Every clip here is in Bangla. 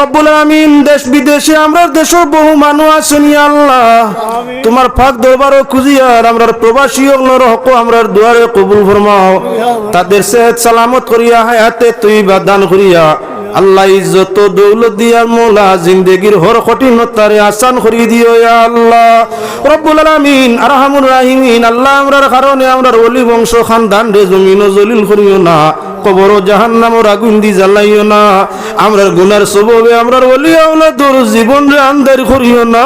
রব্বুল আমিন দেশ বিদেশে আমরা দেশের বহু মানুষ আছেন আল্লাহ। তোমার ফাঁক দরবারও খুঁজিয়ার আমরার প্রবাসী অগ্নর হক আমরার দুয়ারে কবুল ফরমাও। তাদের সেহত সালামত করিয়া হায়াতে তুই বা দান করিয়া আল্লাহ ইজ্জত দৌলত দিয়ার মোলা জিন্দেগির হর কঠিনতারে আসান করি দিও ইয়া আল্লাহ। রব্বুল আলামিন আরহামুর রাহিমিন আল্লাহ আমরার কারণে আমরার ওলি বংশ খানদান রে জমিন জলিল করিও না। কবর জাহান্নামর আগুন দি জ্বালাইও না আমরার গুনার সববে আমরার ওলি আওলাদর জীবন রে আন্দার করিও না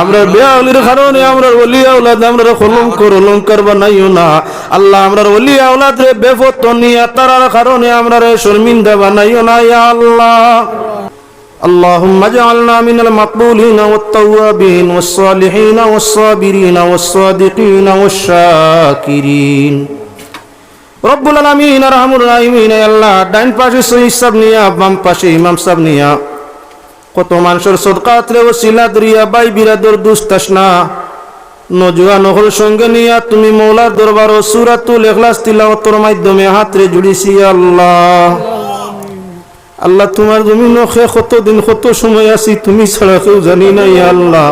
আমরার বেআলির কারণে আমরার ওলি আওলাদ আমরার কলঙ্কর অলঙ্কার বানাইও না আল্লাহ আমরার ওলি আওলাদ রে বেফত নিয়া তারার কারণে আমরার শর্মিন্দা বানাইও না ইয়া আল্লাহ اللهم اجعلنا من المقبولين والتوابين والصالحين والصابرين والصادقين والشاكرين রব্বুল আলামিন আরহামুর রাহিমিন আল্লাহ ডাইন পাশে সহিদ সাহেব নিয়া, বাম পাশে ইমাম সাহেব নিয়া। কত মানুষের সদকাত রে ওসিলা দরিয়া বাই বিরাদর দুস্তাসনা। নজুয়ান হল সঙ্গে নিয়া তুমি মৌলার দরবার ও সুরাতুল এখলাস তিলাওয়াতের মাধ্যমে হাতরে জুড়িছি আল্লাহ। আল্লাহ, তোমার জমিন খে কত দিন কত সময় আছি, তুমি ছাড়া কেউ জানি না আল্লাহ।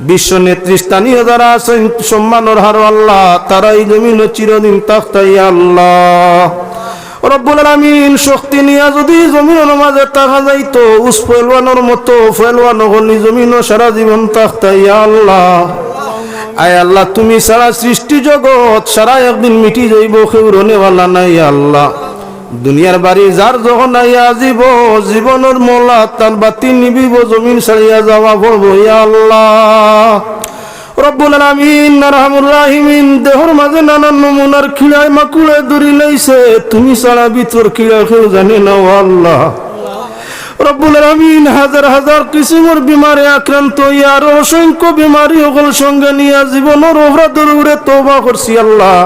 বিশ্ব নেতৃস্থানীয় যারা আছেন সম্মানের হার আল্লাহ তারা এই জমিনও চিরদিন তাখতাই আল্লাহ। শক্তি নিয়া যদি মতো সারা আল্লাহ। আল্লাহ, তুমি সারা সৃষ্টি জগৎ, সারা একদিন মিটি যাইব কেউ রনেওয়ালা নাই আল্লাহ। দুনিয়ার বাড়ি যার যখন জীব, জীবনের মোলা তার বাতি নিবিব, জমিন সারিয়া যাওয়া পড়ব আল্লাহ। নানান তুমি সারা ভিতর খিলা কেউ জানে না আল্লাহ। রব্বুল আলামিন হাজার হাজার কিসিমের বিমারে আক্রান্ত, ইয়ার অসংখ্য বিমারি সকল সঙ্গে নিয়ে জীবনের অপরাধের উড়ে তওবা করছি আল্লাহ।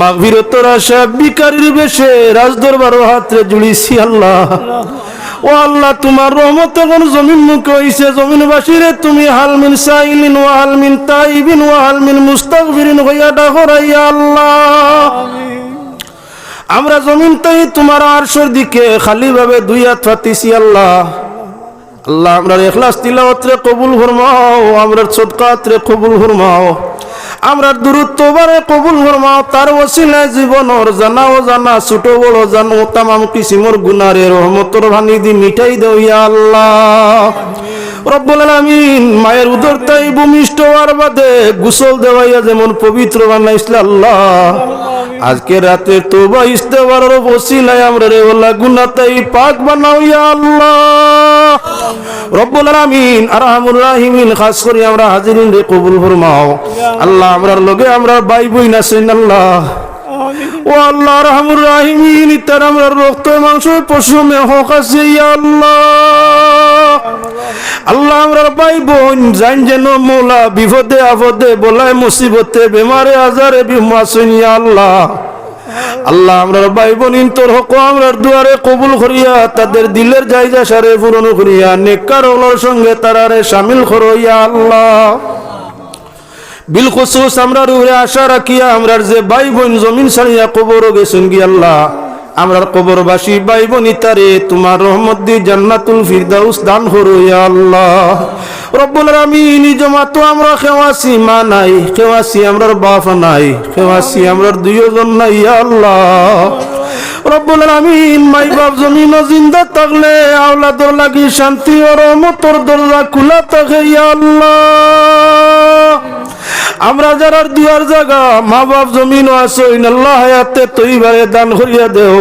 মাগফিরতর আশা বিকারির বেশে রাজদরবার হাতে ও আল্লাহ, তোমার রহমত জমিন মুখে হইছে, জমিনবাসীরে তুমি হালমিন সাইলিন ও হালমিন তাইবিন ও হালমিন মুস্তাগফিরিন হইয়া ডাকরাইয়া আল্লাহ। আমরা জমিন তাই তোমার আরশর দিকে খালি ভাবে দুই হাত ফাতিছি আল্লাহ। আল্লাহ আমরা এখলাস তিলাওয়াতরে কবুল ফরমাও আমরা সদকাতরে কবুল ফরমাও আমরা দূরত্ববারে কবুল ফরমাও, তার ওসিলায় জীবনর জানা ও জানা ছোট বড় জানো, তামাম কিসিমর গুনারে রহমতর ভানি দি মিঠাই দেও, ইয়া আল্লাহ। রব্বুল আলামিন মায়ের উদর তাই ভূমিষ্ঠ হওয়ার বাদে গোসল দেওয়াইয়া যেমন পবিত্র বানাইছিল আল্লাহ। আজকে রাতে তোবা ইস্তেবারের ওসিলায় আমরা রে ওলা গুনাহ তাই পাক বানাও ইয়া আল্লাহ। রব্বুল আলামিন আরহামুর রাহিমিন খাস করে আমরা হাজিরিন রে কবুল ফরমাও। আল্লাহ আমরার লগে আমরা ভাই বই নাছেন আল্লাহ ও আল্লাহ রহমুর রাহিমিন ইতার আমরা রক্ত মাংস পশু মেহক আছে ইয়া আল্লাহ। আল্লাহ আমরা ভাই বোন, জান যেন মোলা, বিপদে আপদে বলায় মুসিবতে, বেমারে আজারে বিমাসুন আল্লাহ। আল্লাহ আমরা ভাই বোনিন তোর হক আমরার দুয়ারে কবুল করিয়া, তাদের দিলের জায়গা সারে পূরণ করিয়া, নেককার হলোর সঙ্গে তারারে শামিল করো ইয়া আল্লাহ। বিল খুসুস আমরার উপরে আশা রাখিয়া, আমরার যে ভাই বোন, জমিন ছাড়িয়া কবর গেছেন গি আল্লাহ। আমরার কবরবাসী ভাই বোন ইতারে তোমার রহমত দি জান্নাতুল ফিরদাউস দান ইয়া আল্লাহ। রব্বুল আলামিন জমাতো আমরা খেওয়াছি মা নাই খেওয়াছি আমরার বাপ নাই খেওয়াছি আমরার দুইজন নাই আল্লাহ। রব্বুল আলামিন, মাই বাপ জমিন জিন্দা থাকলে, আওলাদর লাগি শান্তি ও রহমতর দরজা খোলা থাকে আল্লাহ। আমরা যারা দুয়ার জায়গা মা বাপ জমিন দান করিয়া দেও।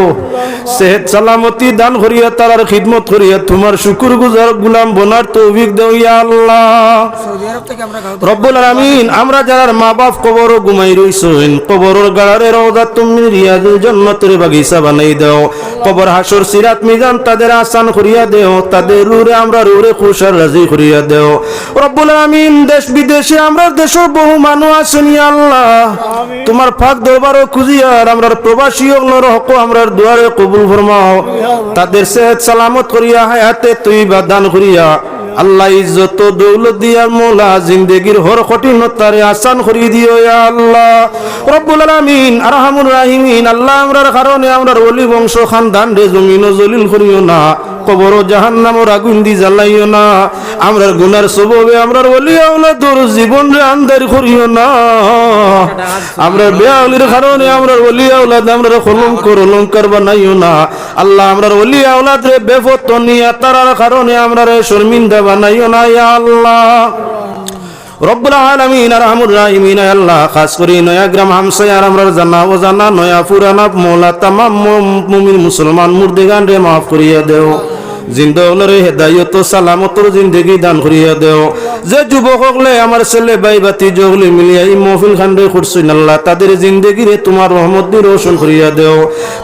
সেহেত সালামতি দান করিয়া খিদমত করিয়া, তোমার শুকুর গুজার গুলাম বনার দেও ইয়া আল্লাহ। রব্বুল আমরা মা বাপ কবর ঘুমাই কবরের গাড়ারে তুমি বাগিচা বানাই দাও। কবর হাসর, সিরাত মিজান তাদের আসান করিয়া দেও, তাদের রুরে আমরা রুরে খুশার রাজি করিয়া দেও। রব্বুল আলামিন, দেশ বিদেশে আমরা দেশের বহু মানুষ আছেন ইয়া আল্লাহ। তোমার ফাঁক দরবারও খুঁজিয়ার আমরা প্রবাসী অগ্নর হক আমরার দুয়ারে কবুল ফরমাও। তাদের সেহত সালামত করিয়া হায়াতে তুই বা দান করিয়া আল্লাহ ইজ্জত দৌলত দিয়ার মোলা জিন্দেগির হর কঠিনতারে আসান করি দিও ইয়া আল্লাহ। রব্বুল আলামিন আরহামুর রাহিমিন আল্লাহ আমরার কারণে আমরার ওলি বংশ খানদান রে জমিন জলিল করিও না। কবর জাহান্নামর আগুন দি জ্বালাইও না। আমরার গুনার সববে আমরার ওলি আওলাদর জীবন রে আন্দার করিও না। আমরার বেআলির কারণে আমরার ওলি আওলাদ আমরার কলঙ্কর অলঙ্কার বানাইও না। আল্লাহ আমরার ওলি আওলাদ রে বেফত নিয়া তারার কারণে আমরার শর্মিন্দা বানাইও না, ইয়া আল্লাহ। রব্বুল আলামিন, আরহামুর রাহিমিন আল্লাহ। খাস করি নয়া গ্রাম হামসায়ার আমরার জানা ও জানা নয়া পুরানা মোলা, তামাম মুমিন মুসলমান মুর্দিগান রে মাফ করিয়া দেও। জিন্দরে হেদায়ত সালামতর জিন্দগি দান করিয়া দেও। যে যুবক হকলে আমার ছেলে ভাই বাতি জগলে মিলিয়া এই মহফিল খান্ডে করছেন আল্লাহ, তাদের জিন্দগি রে তোমার রহমত দিয়ে রোশন করিয়া দেও।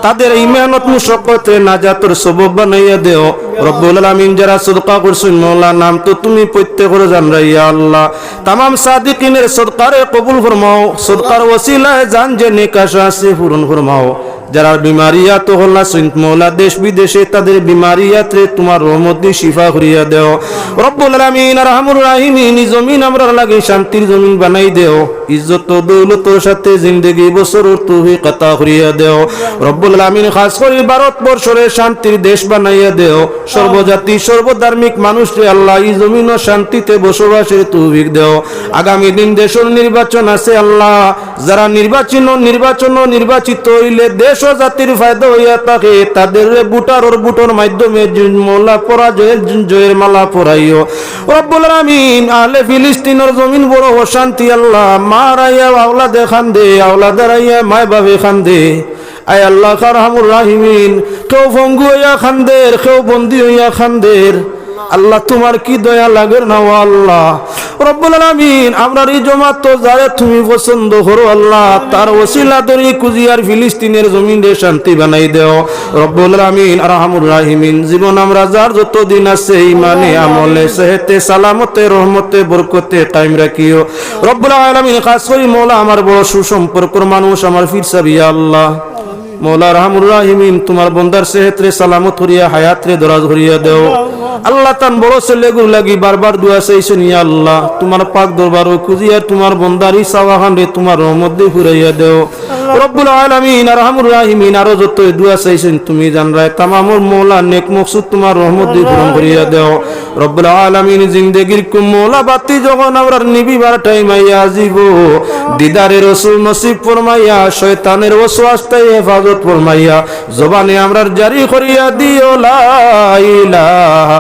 তাদের ইমানত মুশক্কতে নাজাতর সবব বানাইয়া দেও। রব্বুল আলামিন যারা সদকা করছেন মৌলা, নাম তো তুমি প্রত্যেকের জানরা ইয়া আল্লাহ। তামাম সাদিকিনের সদকারে কবুল ফরমাও, সদকার ওসিলায় জান যে নিকাশ আছে পূরণ ফরমাও। যারা বিমারিয়াত হল্লা সৈন্ত মৌলা, দেশ বিদেশে তাদের বিমারিয়াত তোমার রহমত শিফা করিয়া দেও। রব্বুল আলামিন রাহিমিন জমিন আমরা লাগে শান্তির জমিন বানাই দেও। ইজ্জত ও দৌলতর সাথে জিন্দগি বছর তুহি কথা করিয়া দেও। রব্বুল আলামিন খাস করে শান্তির দেশ বানাইয়া দেও। সর্বজাতি, সর্বধার্মিক মানুষ রে আল্লাহ এই জমিন ও শান্তিতে বসবাসের তৌফিক দেও। আগামী দিন দেশের নির্বাচন আছে আল্লাহ। যারা নির্বাচন নির্বাচন নির্বাচিত হইলে দেশ ও জাতির ফায়দা হইয়া থাকে, তাদের বুটার ওর বুটোর মাধ্যমে মোলা পরাজয়ের জয়ের মালা পরাইও রব্বুল আলামিন আলে ফিলিস্তিনের জমিন বড় অশান্তি আল্লাহ মা রাইয়া আওলা দেখান দে আওলা দাঁড়াইয়া মায় বাবে খান দে আয় আল্লাহ কারহামুর রাহিমিন, কেউ ভঙ্গু হইয়া খান্দের, কেউ বন্দি হইয়া খান্দের। আল্লাহ তোমার কি দয়া লাগে না আল্লাহ? রব্বুল আলামিন আমরার এই জমাত তো যারে তুমি পছন্দ করো আল্লাহ, তার ওসিলা তরি কুজিয়ার ফিলিস্তিনের জমিন শান্তি বানাই দেও। রব্বুল আলামিন, আরহামুর রাহিমিন, জীবন আমরা যার যত দিন আছে ইমানে আমলে, সেহেতে, সালামতে, রহমতে, বরকতে টাইম রাখিও। রব্বুল আলামিন, খাস করি মৌলা আমার বড় সুসম্পর্কর মানুষ, আমার ফিরসাবি আল্লাহ। মৌলা রহমুর রাহিমিন, তোমার বন্দার সেহেত্রে সালামত হরিয়া হায়াত্রে দরাজ হরিয়া দেও। আল্লাহ তান বড় ছেলে গু লাগি বারবার দুয়া চাইছেন ইয়া আল্লাহ, তোমার পাক দরবার ও খুঁজিয়া তোমার বন্দারি সাওয়াহান রে, তোমার রহমত দিয়ে ফুরাইয়া দেও। রব্বুল আলামিন, আরহামুর রাহিমিন, আরও যত দুয়া চাইছেন, তুমি জান রায়, তামামুর মৌলা নেক মকসুদ তোমার রহমত দিয়ে পূরণ করিয়া দেও। রব্বুল আলামিন, জিন্দেগির কুম মৌলা বাতি যখন আমরা নিবিবার টাইম আইয়া জীব দিদারে রসুল নসিব ফরমাইয়া, শয়তানের ওসওয়াস্তায় হেফাজত ফরমাইয়া, জবানে আমরার জারি করিয়া দিও, লা ইলাহা